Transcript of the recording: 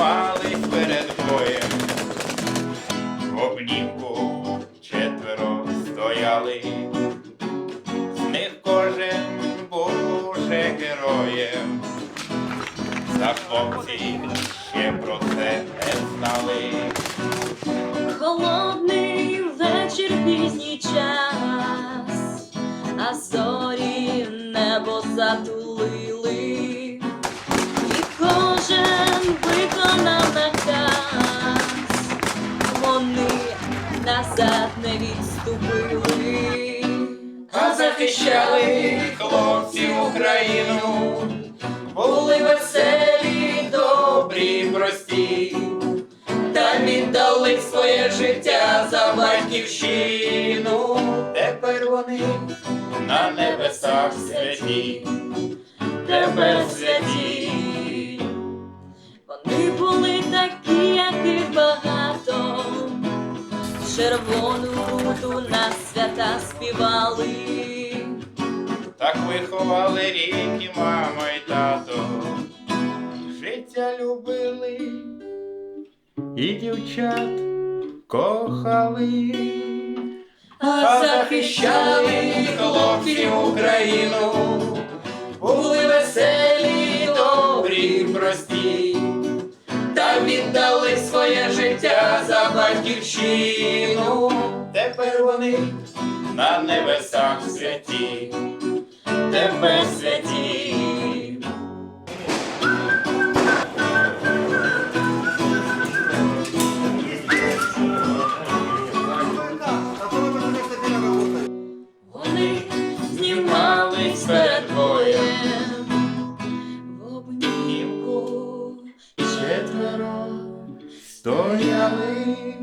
знімались перед боєм, в обнімку четверо стояли, з них кожен був уже героєм. Та хлопці ще про це не знали. Холодний вечір, пізній час, а зорі небо затулили, назад не відступили, А захищали хлопці Україну, були веселі, добрі, прості, та віддали своє життя за батьківщину. Тепер вони на небесах святі, тепер святі. Вони були такі, червону руту на свята співали. Так виховали ріки, мама й тато, життя любили. І дівчат кохали, а захищали хлопці Україну, за батьківщину. Тепер вони на небесах святі, тепер святі. Вони знімались перед боєм в обнімку Четверо стояли